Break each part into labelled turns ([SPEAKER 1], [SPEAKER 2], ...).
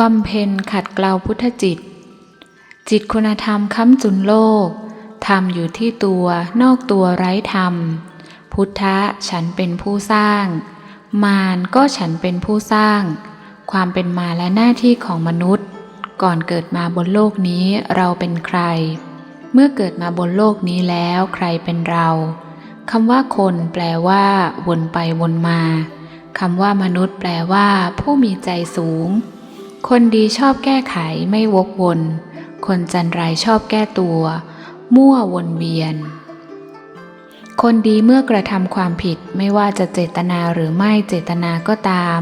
[SPEAKER 1] บำเพ็ญขัดเกลาพุทธจิต จิตคุณธรรมค้ำจุนโลกธรรมอยู่ที่ตัวนอกตัวไร้ธรรม พุทธะฉันเป็นผู้สร้าง มารก็ฉันเป็นผู้สร้าง ความเป็นมาและหน้าที่ของมนุษย์ ก่อนเกิดมาบนโลกนี้เราเป็นใคร เมื่อเกิดมาบนโลกนี้แล้วใครเป็นเราคำว่าคนแปลว่า วนไปวนมาคำว่ามนุษย์แปลว่า ผู้มีใจสูง คนดีชอบแก้ไขไม่วกวน คนจันไรชอบแก้ตัว มั่ววนเวียน คนดีเมื่อกระทำความผิดไม่ว่าจะเจตนาหรือไม่เจตนาก็ตาม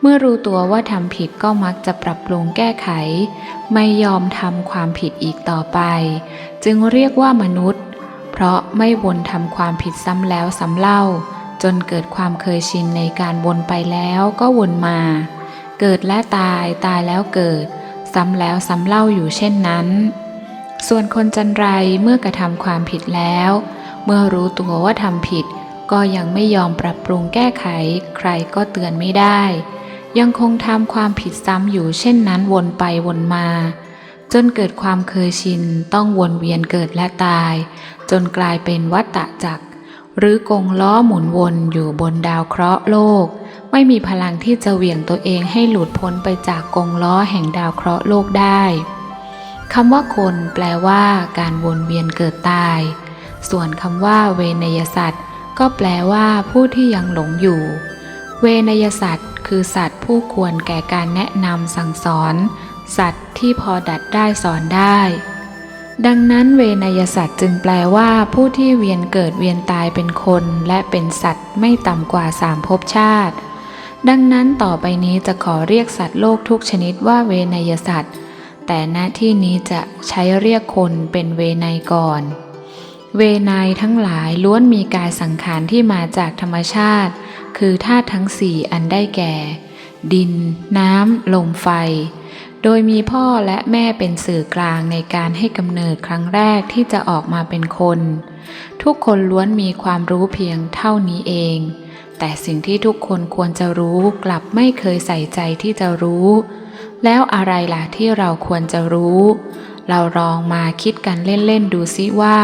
[SPEAKER 1] เมื่อรู้ตัวว่าทำผิดก็มักจะปรับปรุงแก้ไข ไม่ยอมทำความผิดอีกต่อไป จึงเรียกว่ามนุษย์ เพราะไม่วนทำความผิดซ้ำแล้วซ้ำเล่า จนเกิดความเคยชินในการวนไปแล้วก็วนมา เกิดและตายตายแล้วเกิด ซ้ำแล้วซ้ำเล่าอยู่เช่นนั้น ส่วนคนจันไรเมื่อกระทำความผิดแล้ว เมื่อรู้ตัวว่าทำผิด ก็ยังไม่ยอมปรับปรุงแก้ไข ใครก็เตือนไม่ได้ ยังคงทำความผิดซ้ำอยู่เช่นนั้นวนไปวนมา จนเกิดความเคยชินต้องวนเวียนเกิดและตาย จนกลายเป็นวัฏฏะจักร หรือกงล้อหมุนวนอยู่บนดาวเคราะห์โลก ไม่มีพลังที่จะเหวี่ยงตัวเองให้หลุดพ้นไปจากกงล้อแห่งดาวเคราะห์โลกได้คำว่าคนแปลว่าการวนเวียนเกิดตาย ส่วนคำว่าเวนยสัตว์ ก็แปลว่าผู้ที่ยังหลงอยู่ เวนยสัตว์ คือสัตว์ผู้ควรแก่การแนะนำสั่งสอน สัตว์ที่พอดัดได้สอนได้ ดังนั้นเวนยสัตว์จึงแปลว่าผู้ที่เวียนเกิดเวียนตายเป็นคน และเป็นสัตว์ไม่ต่ำกว่าสามภพชาติ ดังนั้นต่อไปนี้จะขอเรียกสัตว์โลกทุกชนิดว่าเวนยสัตว์ แต่หน้าที่นี้จะใช้เรียกคนเป็นเวนยก่อน เวนยทั้งหลายล้วนมีกายสังขารที่มาจากธรรมชาติ คือธาตุทั้งสี่อันได้แก่ ดิน น้ำ ลมไฟ โดยมีพ่อและแม่เป็นสื่อกลางในการให้กำเนิดครั้งแรกที่จะออกมาเป็นคน ทุกคนล้วนมีความรู้เพียงเท่านี้เอง แต่สิ่งที่ทุกคนควรจะรู้กลับไม่เคยใส่ใจที่จะรู้ แล้วอะไรล่ะที่เราควรจะรู้ เราลองมาคิดกันเล่นๆดูซิว่า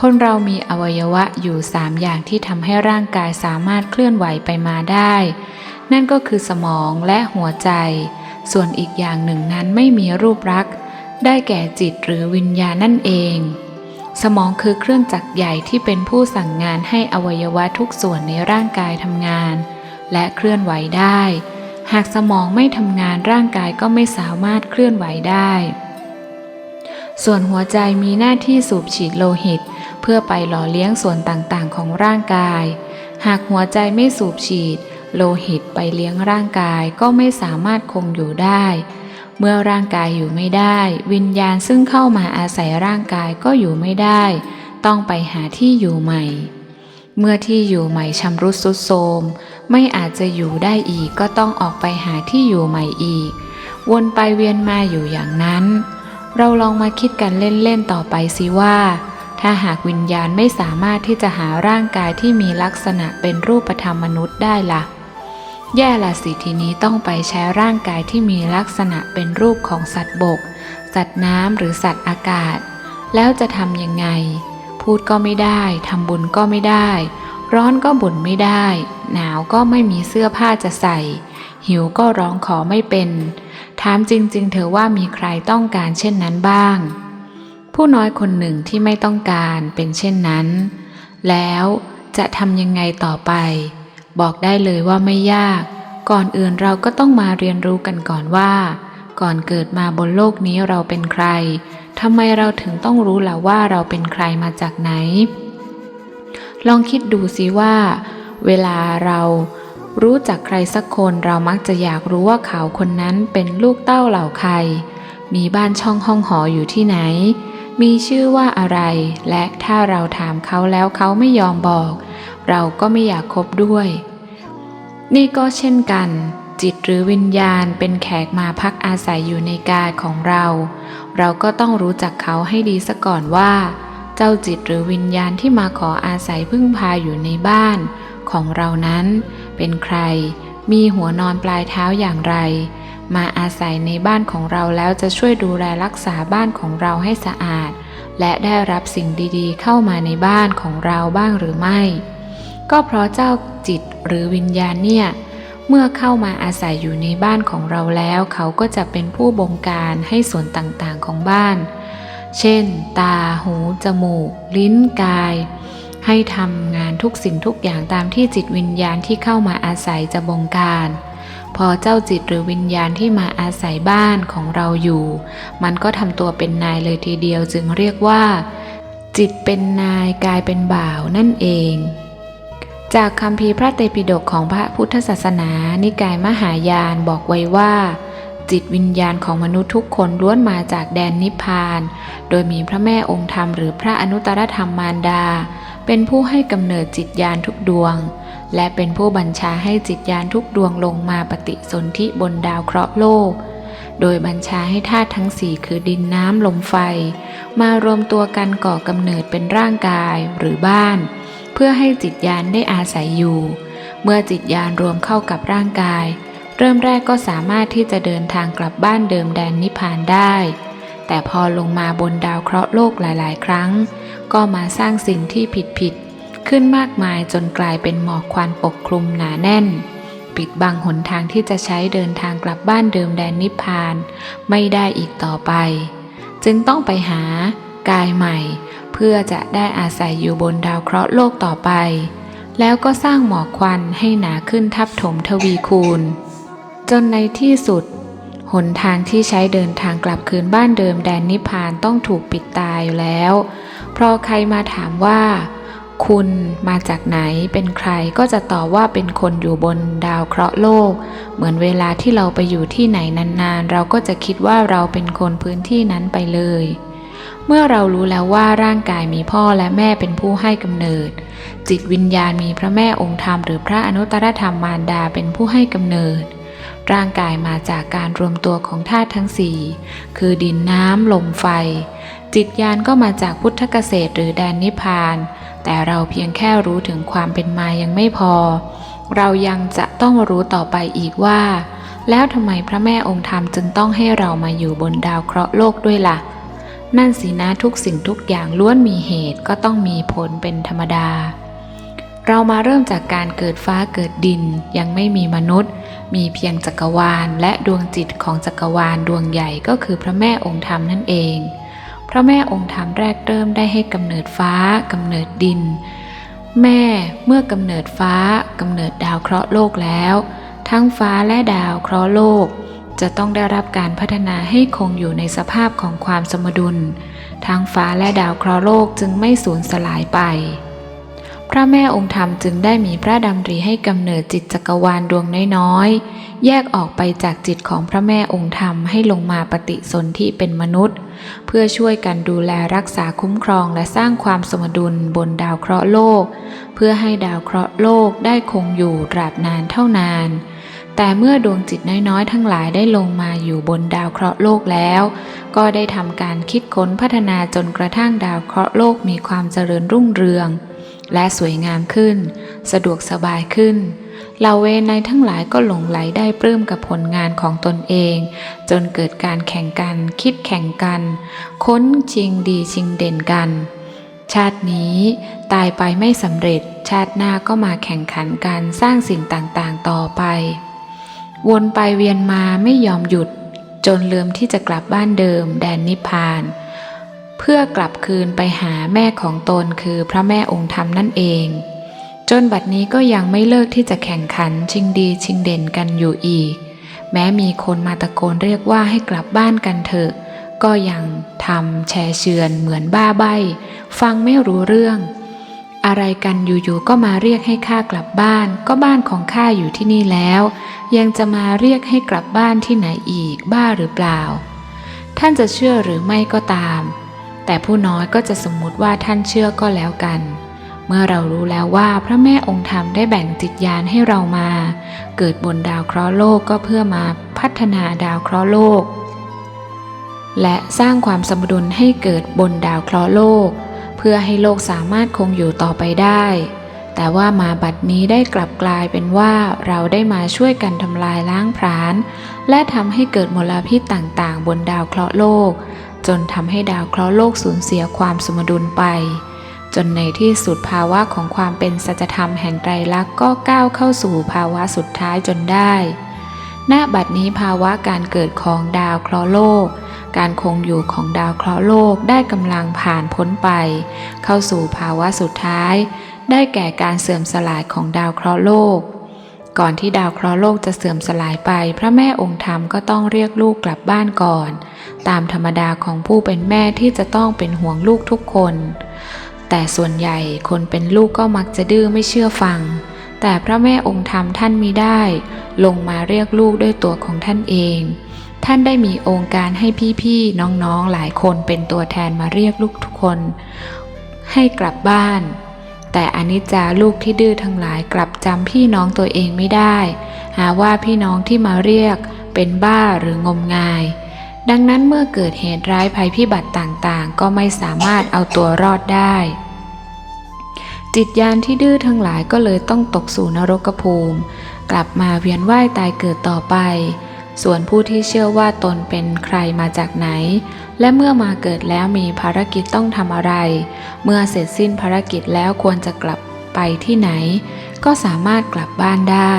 [SPEAKER 1] คนเรามีอวัยวะอยู่สามอย่างที่ทำให้ร่างกายสามารถเคลื่อนไหวไปมาได้ นั่นก็คือสมองและหัวใจ ส่วนอีกอย่างหนึ่งนั้นไม่มีรูปลักษณ์ ได้แก่จิตหรือวิญญาณนั่นเอง สมองคือเครื่องจักรใหญ่ที่เป็นผู้สั่งงานให้อวัยวะทุกส่วนในร่างกายทำงาน และเคลื่อนไหวได้ หากสมองไม่ทำงานร่างกายก็ไม่สามารถเคลื่อนไหวได้ ส่วนหัวใจมีหน้าที่สูบฉีดโลหิต เพื่อไปหล่อเลี้ยงส่วนต่างๆ ของร่างกาย หากหัวใจไม่สูบฉีด โลหิตไปเลี้ยงร่างกายก็ไม่สามารถคงอยู่ได้ เมื่อร่างกายอยู่ไม่ได้ วิญญาณซึ่งเข้ามาอาศัยร่างกายก็อยู่ไม่ได้ ต้องไปหาที่อยู่ใหม่ เมื่อที่อยู่ใหม่ชำรุดทรุดโทมไม่อาจจะอยู่ได้อีกก็ต้องออกไปหาที่อยู่ใหม่อีก วนไปเวียนมาอยู่อย่างนั้น เราลองมาคิดกันเล่นๆต่อไปสิว่าถ้าหากวิญญาณไม่สามารถที่จะหาร่างกายที่มีลักษณะเป็นรูปธรรมมนุษย์ได้ละ่ะ แย่ละสิทีนี้ต้องไปใช้ร่างกายที่มีลักษณะเป็นรูปของสัตว์บก สัตว์น้ำหรือสัตว์อากาศ แล้วจะทำยังไง พูดก็ไม่ได้ทำบุญก็ไม่ได้ ร้อนก็บ่นไม่ได้ หนาวก็ไม่มีเสื้อผ้าจะใส่ หิวก็ร้องขอไม่เป็น ถามจริงๆ เธอว่ามีใครต้องการเช่นนั้นบ้าง ผู้น้อยคนหนึ่งที่ไม่ต้องการเป็นเช่นนั้น แล้วจะทำยังไงต่อไป บอกได้เลยว่าไม่ยาก ก่อนอื่นเราก็ต้องมาเรียนรู้กันก่อนว่า ก่อนเกิดมาบนโลกนี้เราเป็นใครทำไมเราถึงต้องรู้ล่ะว่าเราเป็นใครมาจากไหน ลองคิดดูสิว่า เวลาเรารู้จักใครสักคนเรามักจะอยากรู้ว่าเขาคนนั้นเป็นลูกเต้าเหล่าใคร มีบ้านช่องห้องหออยู่ที่ไหน มีชื่อว่าอะไร และถ้าเราถามเขาแล้วเขาไม่ยอมบอก เราก็ไม่อยากคบด้วย นี่ก็เช่นกัน จิตหรือวิญญาณเป็นแขกมาพักอาศัยอยู่ในกายของเรา เราก็ต้องรู้จักเขาให้ดีซะก่อนว่า เจ้าจิตหรือวิญญาณที่มาขออาศัยพึ่งพาอยู่ในบ้าน ของเรานั้น เป็นใคร มีหัวนอนปลายเท้าอย่างไร มาอาศัยในบ้านของเราแล้วจะช่วยดูแลรักษาบ้านของเราให้สะอาด และได้รับสิ่งดีๆ เข้ามาในบ้านของเราบ้างหรือไม่ ก็เพราะเจ้าจิตหรือวิญญาณเนี่ย เมื่อเข้ามาอาศัยอยู่ในบ้านของเราแล้ว เขาก็จะเป็นผู้บงการให้ส่วนต่างๆของบ้าน เช่น ตา หู จมูก ลิ้น กาย ให้ทำงานทุกสิ่งทุกอย่างตามที่จิตวิญญาณที่เข้ามาอาศัยจะบงการ พอเจ้าจิตหรือวิญญาณที่มาอาศัยบ้านของเราอยู่ มันก็ทำตัวเป็นนายเลยทีเดียวจึงเรียกว่า จิตเป็นนายกายเป็นบ่าวนั่นเอง จากคำพีพระเตปิฎกของพระพุทธศาสนา นิกายมหายานบอกไว้ว่า จิตวิญญาณของมนุษย์ทุกคนล้วนมาจากแดนนิพพาน โดยมีพระแม่องค์ธรรมหรือพระอนุตตรธรรมมารดา เป็นผู้ให้กำเนิดจิตญาณทุกดวง และเป็นผู้บัญชาให้จิตญาณทุกดวงลงมาปฏิสนธิบนดาวเคราะห์โลก โดยบัญชาให้ธาตุทั้งสี่คือดินน้ำลมไฟ มารวมตัวกันก่อกำเนิดเป็นร่างกายหรือบ้าน พื่อให้จิตญาณได้อาศัยอยู่ เมื่อจิตญาณรวมเข้ากับร่างกาย เริ่มแรกก็สามารถที่จะเดินทางกลับบ้านเดิมแดนนิพพานได้ แต่พอลงมาบนดาวเคราะห์โลกหลาย ๆ ครั้ง ก็มาสร้างสิ่งที่ผิดๆขึ้นมากมายจนกลายเป็นหมอกควันปกคลุมหนาแน่น ปิดบังหนทางที่จะใช้เดินทางกลับบ้านเดิมแดนนิพพาน ไม่ได้อีกต่อไป จึงต้องไปหากายใหม่ พื่อจะได้อาศัยอยู่บนดาวเคราะห์โลกต่อไป แล้วก็สร้างหมอกควันให้หนาขึ้นทับถมทวีคูณ จนในที่สุด หนทางที่ใช้เดินทางกลับคืนบ้านเดิมแดนนิพพานต้องถูกปิดตายอยู่แล้ว เพราะใครมาถามว่า คุณมาจากไหนเป็นใครก็จะตอบว่าเป็นคนอยู่บนดาวเคราะห์โลก เหมือนเวลาที่เราไปอยู่ที่ไหนนานๆ เราก็จะคิดว่าเราเป็นคนพื้นที่นั้นไปเลย เมื่อเรารู้แล้วว่าร่างกายมีพ่อและแม่เป็นผู้ให้กำเนิด จิตวิญญาณมีพระแม่องค์ธรรมหรือพระอนุตตรธรรมมารดาเป็นผู้ให้กำเนิด ร่างกายมาจากการรวมตัวของธาตุทั้งสี่คือดินน้ำลมไฟ จิตญาณก็มาจากพุทธเกษตรหรือแดนนิพพาน แต่เราเพียงแค่รู้ถึงความเป็นมายังไม่พอ เรายังจะต้องรู้ต่อไปอีกว่า แล้วทำไมพระแม่องค์ธรรมจึงต้องให้เรามาอยู่บนดาวเคราะห์โลกด้วยล่ะ นั่นสินะทุกสิ่งทุกอย่างล้วนมีเหตุก็ต้องมีผลเป็นธรรมดา เรามาเริ่มจากการเกิดฟ้าเกิดดินยังไม่มีมนุษย์ มีเพียงจักรวาลและดวงจิตของจักรวาลดวงใหญ่ก็คือพระแม่องค์ธรรมนั่นเอง พระแม่องค์ธรรมแรกเริ่มได้ให้กำเนิดฟ้ากำเนิดดิน แม่เมื่อกำเนิดฟ้ากำเนิดดาวเคราะห์โลกแล้ว ทั้งฟ้าและดาวเคราะห์โลก จะต้องได้รับการพัฒนาให้คงอยู่ในสภาพของความสมดุล ทั้งฟ้าและดาวเคราะห์โลกจึงไม่สูญสลายไป พระแม่องค์ธรรมจึงได้มีพระดำริให้กำเนิดจิตจักรวาลดวงน้อยๆ แยกออกไปจากจิตของพระแม่องค์ธรรมให้ลงมาปฏิสนธิเป็นมนุษย์ เพื่อช่วยกันดูแลรักษาคุ้มครองและสร้างความสมดุลบนดาวเคราะห์โลก เพื่อให้ดาวเคราะห์โลกได้คงอยู่ตราบนานเท่านาน แต่เมื่อดวงจิตน้อยๆ ทั้งหลายได้ลงมาอยู่บนดาวเคราะห์โลกแล้ว ก็ได้ทำการคิดค้นพัฒนาจนกระทั่งดาวเคราะห์โลกมีความเจริญรุ่งเรือง และสวยงามขึ้น สะดวกสบายขึ้นเหล่าเวนในทั้งหลายก็หลงไหลได้ปลื้มกับผลงานของตนเอง จนเกิดการแข่งกัน คิดแข่งกัน ค้นชิงดีชิงเด่นกัน ชาตินี้ตายไปไม่สำเร็จ ชาติหน้าก็มาแข่งขันกันสร้างสิ่งต่างๆต่อไป วนไปเวียนมาไม่ยอมหยุด จนลืมที่จะกลับบ้านเดิมแดนนิพพาน เพื่อกลับคืนไปหาแม่ของตนคือพระแม่องค์ธรรมนั่นเอง จนบัดนี้ก็ยังไม่เลิกที่จะแข่งขันชิงดีชิงเด่นกันอยู่อีก แม้มีคนมาตะโกนเรียกว่าให้กลับบ้านกันเถอะก็ยังทำแชร์เชือนเหมือนบ้าใบ ฟังไม่รู้เรื่อง อะไรกันอยู่ๆก็มาเรียกให้ข้ากลับบ้าน ก็บ้านของข้าอยู่ที่นี่แล้ว ยังจะมาเรียกให้กลับบ้านที่ไหนอีกบ้าหรือเปล่า ท่านจะเชื่อหรือไม่ก็ตาม แต่ผู้น้อยก็จะสมมุติว่าท่านเชื่อก็แล้วกัน เมื่อเรารู้แล้วว่าพระแม่องค์ธรรมได้แบ่งจิตญาณให้เรามา เกิดบนดาวเคราะห์โลกก็เพื่อมาพัฒนาดาวเคราะห์โลก และสร้างความสมดุลให้เกิดบนดาวเคราะห์โลก เพื่อให้โลกสามารถคงอยู่ต่อไปได้ แต่ว่ามาบัดนี้ได้กลับกลายเป็นว่าเราได้มาช่วยกันทำลายล้างผลาญและทำให้เกิดมลพิษต่างๆ บนดาวเคราะห์โลก จนทำให้ดาวเคราะห์โลกสูญเสียความสมดุลไป จนในที่สุดภาวะของความเป็นสัจธรรมแห่งไตรลักษณ์ก็ก้าวเข้าสู่ภาวะสุดท้ายจนได้ ณ บัดนี้ภาวะการเกิดของดาวเคราะห์โลก การคงอยู่ของดาวเคราะห์โลกได้กำลังผ่านพ้นไป เข้าสู่ภาวะสุดท้าย ได้แก่การเสื่อมสลายของดาวเคราะห์โลก ก่อนที่ดาวเคราะห์โลกจะเสื่อมสลายไป พระแม่องค์ธรรมก็ต้องเรียกลูกกลับบ้านก่อน ตามธรรมดาของผู้เป็นแม่ที่จะต้องเป็นห่วงลูกทุกคน แต่ส่วนใหญ่คนเป็นลูกก็มักจะดื้อไม่เชื่อฟัง แต่พระแม่องค์ธรรมท่านมีได้ ลงมาเรียกลูกด้วยตัวของท่านเอง ท่านได้มีองค์การให้พี่ๆน้องๆหลายคนเป็นตัวแทนมาเรียกลูกทุกคน ให้กลับบ้าน แต่อนิจจาลูกที่ดื้อทั้งหลายกลับจำพี่น้องตัวเองไม่ได้ หาว่าพี่น้องที่มาเรียกเป็นบ้าหรืองมงาย ดังนั้นเมื่อเกิดเหตุร้ายภัยพิบัติต่างๆ ก็ไม่สามารถเอาตัวรอดได้ จิตยานที่ดื้อทั้งหลายก็เลยต้องตกสู่นรกภูมิ กลับมาเวียนว่ายตายเกิดต่อไป ส่วนผู้ที่เชื่อว่าตนเป็นใครมาจากไหน และเมื่อมาเกิดแล้วมีภารกิจต้องทำอะไร เมื่อเสร็จสิ้นภารกิจแล้วควรจะกลับไปที่ไหน ก็สามารถกลับบ้านได้